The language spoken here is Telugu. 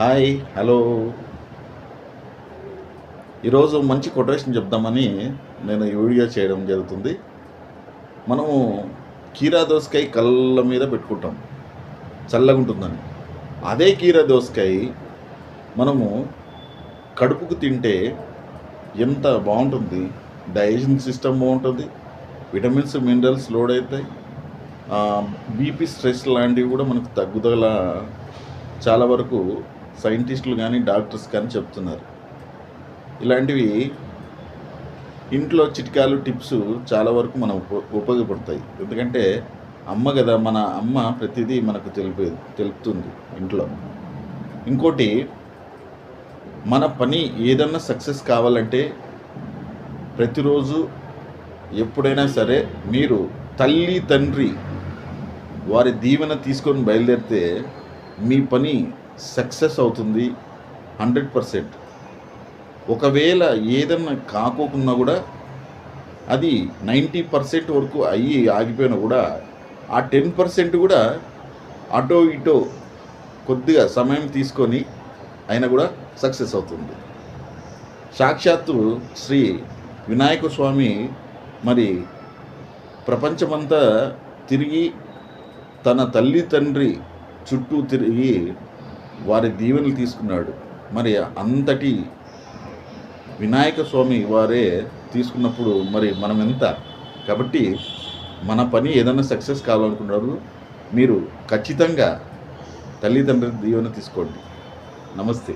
Hi hello. ఈరోజు మంచి కొటేషన్ చెప్దామని నేను ఈ వీడియో చేయడం జరుగుతుంది. మనము కీరా దోసకాయ కళ్ళ మీద పెట్టుకుంటాం. చల్లగా ఉంటుందని అదే కీరా దోసకాయ మనము కడుపుకు తింటే ఎంత బాగుంటుంది. డైజెషన్ సిస్టమ్ బాగుంటుంది. విటమిన్స్ మినరల్స్ లోడ్ అవుతాయి. బీపీ స్ట్రెస్ లాంటివి కూడా మనకు తగ్గుదల చాలా వరకు సైంటిస్టులు కానీ డాక్టర్స్ కానీ చెప్తున్నారు. ఇలాంటివి ఇంట్లో చిట్కాలు టిప్స్ చాలా వరకు మనం ఉప ఉపయోగపడతాయి. ఎందుకంటే అమ్మ కదా మన అమ్మ ప్రతిదీ మనకు తెలిపే తెలుపుతుంది ఇంట్లో. ఇంకోటి మన పని ఏదన్నా సక్సెస్ కావాలంటే ప్రతిరోజు ఎప్పుడైనా సరే మీరు తల్లి తండ్రి వారి దీవెన తీసుకొని బయలుదేరితే మీ పని సక్సెస్ అవుతుంది హండ్రెడ్ పర్సెంట్. ఒకవేళ ఏదన్నా కాకోకున్నా కూడా అది నైంటీ పర్సెంట్ వరకు అయ్యి ఆగిపోయినా కూడా ఆ టెన్ పర్సెంట్ కూడా అటో ఇటో కొద్దిగా సమయం తీసుకొని అయినా కూడా సక్సెస్ అవుతుంది. సాక్షాత్తు శ్రీ వినాయక స్వామి మరి ప్రపంచమంతా తిరిగి తన తల్లి తండ్రి చుట్టూ తిరిగి వారి దీవెనలు తీసుకున్నాడు. మరి అంతటి వినాయక స్వామి వారే తీసుకున్నప్పుడు మరి మనం ఎంత? కాబట్టి మన పని ఏదైనా సక్సెస్ కావాలనుకున్నారు మీరు ఖచ్చితంగా తల్లిదండ్రుల దీవెన తీసుకోండి. నమస్తే.